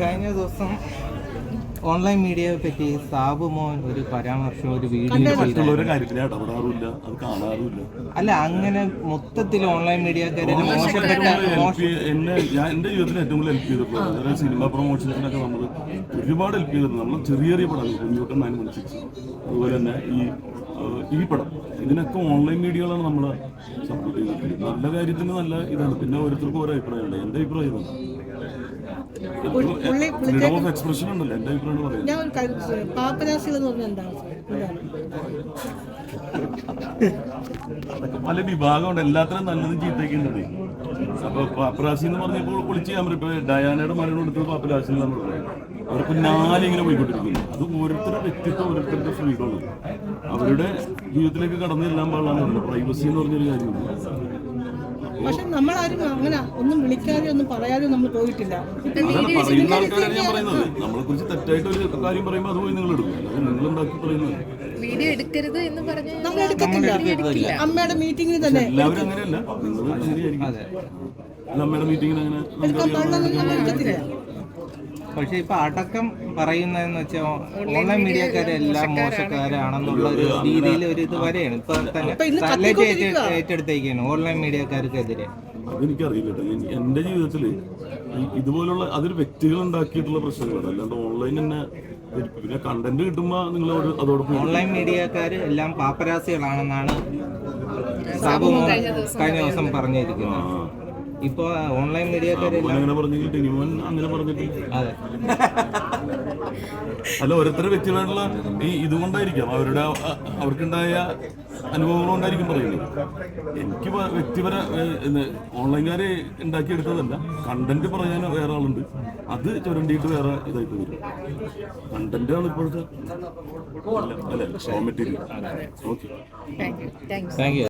കഴിഞ്ഞ ദിവസം ഓൺലൈൻ മീഡിയയെ പറ്റി സാബു മോൻ ഒരു പരാമർശം ഒരു വീഡിയോ ചെയ്തു മറ്റുള്ളവരുടെ കാര്യത്തിൽ ഇടപെടാറുമില്ല. അത് കാണാറുമില്ല. അല്ല അങ്ങനെ മൊത്തത്തിൽ ഓൺലൈൻ മീഡിയക്കാരെ മോശപ്പെട്ട എന്നെ ഞാൻ എന്റെ ജീവിതത്തിൽ ഏറ്റവും കൂടുതൽ ഹെൽപ്പ് ചെയ്തിട്ടുള്ളത് അതായത് സിനിമ പ്രൊമോഷൻസിനൊക്കെ നമ്മൾ ഒരുപാട് ഹെൽപ്പ് ചെയ്തിട്ടുണ്ട്. നമ്മൾ ചെറിയ ചെറിയ പടങ്ങൾ കുഞ്ഞോട്ടം നയൻ വൺ സിക്സ് അതുപോലെ തന്നെ ഈ ഈ പടം. ഇതിനൊക്കെ ഓൺലൈൻ മീഡിയകളാണ് നമ്മൾ സപ്പോർട്ട് ചെയ്തിട്ടുള്ളത്. നല്ല കാര്യത്തിന് നല്ല ഇതാണ്. പിന്നെ ഓരോരുത്തർക്കും ഓരോ അഭിപ്രായമുണ്ട്. എന്റെ അഭിപ്രായം എക്സ്പ്രഷൻ ഉണ്ടല്ലോ. എന്റെ അഭിപ്രായം പറയുന്നത്. ഞാൻ ഒരു കാര്യം ചോദിച്ചോട്ടെ? പാപ്പരാശികൾ എന്ന് പറഞ്ഞാൽ എന്താണ്? എന്താണ്? അതൊക്കെ പല വിഭാഗമുണ്ട്. എല്ലാത്തിനും നല്ലതും ചീത്തയൊക്കെ ഉണ്ട് അപ്പൊ പാപ്പരാശി എന്ന് പറഞ്ഞപ്പോൾ പൊളിച്ച് ഞാൻ പറയും. ഇപ്പൊ ഡയാനയുടെ മരണം എടുത്തത് പാപ്പരാശി എന്ന് നമ്മൾ പറയും. അവർ പിന്നാലെ ഇങ്ങനെ പോയിക്കൊണ്ടിരിക്കുന്നു. അത് ഓരോരുത്തരുടെ വ്യക്തിത്വം ഓരോരുത്തരുടെ ഫ്രീഡമാണ് അവരുടെ ജീവിതത്തിലേക്ക് കടന്നു ചെല്ലാൻ പാടാണ് പ്രൈവസി എന്ന് പറഞ്ഞൊരു കാര്യമുണ്ട്. പക്ഷെ നമ്മളാരും അങ്ങനെ ഒന്നും വിളിക്കാതെ ഒന്നും പറയാതെ നമ്മൾ പോയിട്ടില്ല. അതാണ് പറയുന്ന ആൾക്കാരാണ് ഞാൻ പറയുന്നത്. നമ്മളെ കുറിച്ച് തെറ്റായിട്ട് ഒരു കാര്യം പറയുമ്പോൾ അത് പോയി നിങ്ങൾ എടുക്കും. അല്ലാതെ നിങ്ങൾ ഉണ്ടാക്കി പറയുന്നത്. വീഡിയോ എടുക്കരുത് എന്ന് പറഞ്ഞു നമ്മൾ എടുക്കത്തില്ല. അമ്മയുടെ മീറ്റിംഗിൽ തന്നെ. എല്ലാവരും അങ്ങനെയല്ല. നിങ്ങൾ അങ്ങനെയായിരിക്കും അല്ല, അമ്മയുടെ മീറ്റിങ്ങിന് അങ്ങനെ എടുക്കാൻ പാടില്ലെന്ന് നമ്മൾ എടുക്കത്തില്ല. പക്ഷെ ഇപ്പൊ അടക്കം പറയുന്നതെന്ന് വെച്ചാൽ ഓൺലൈൻ മീഡിയക്കാരെല്ലാം മോശക്കാരാണെന്നുള്ള ഒരു രീതിയിൽ ഒരു ഇത് വരെയാണ്. ഇപ്പൊ തന്നെ ഏറ്റെടുത്തേക്കാണ് ഓൺലൈൻ മീഡിയക്കാർക്കെതിരെ. അതെനിക്കറിയില്ല കേട്ടോ. എൻ- എന്റെ ജീവിതത്തിൽ ഇതുപോലുള്ള അതൊരു വ്യക്തികൾ ഉണ്ടാക്കിയിട്ടുള്ള പ്രശ്നങ്ങളാണ്. അല്ലാണ്ട് ഓൺലൈൻ തന്നെ. പിന്നെ കണ്ടന്റ് കിട്ടുമ്പോൾ നിങ്ങൾ അതോടൊപ്പം ഓൺലൈൻ മീഡിയക്കാർ എല്ലാം പാപ്പരാസികളാണെന്നാണ് കഴിഞ്ഞ ദിവസം പറഞ്ഞിരിക്കുന്നത്. ഇപ്പൊ ഓൺലൈൻ മീഡിയക്കാരെല്ലാം അങ്ങനെ പറഞ്ഞെങ്കിൽ ടെനിമോൻ അങ്ങനെ പറഞ്ഞിട്ടില്ല അതെ. അല്ല ഓരോരുത്തരുടെ വ്യക്തിപരമായിട്ടുള്ള ഈ ഇതുകൊണ്ടായിരിക്കാം അവരുടെ അവർക്കുണ്ടായ അനുഭവങ്ങൾ കൊണ്ടായിരിക്കും പറയുന്നത്. എനിക്ക് വ്യക്തിപര ഓൺലൈൻകാരെ ഉണ്ടാക്കിയെടുത്തതല്ല. കണ്ടന്റ് പറയാൻ വേറെ ആളുണ്ട്. അത് ചുരണ്ടിയിട്ട് വേറെ ഇതായിട്ട് വരും. കണ്ടന്റ് ആണ് ഇപ്പോഴത്തെ അല്ല അല്ല show material okay thank you thank you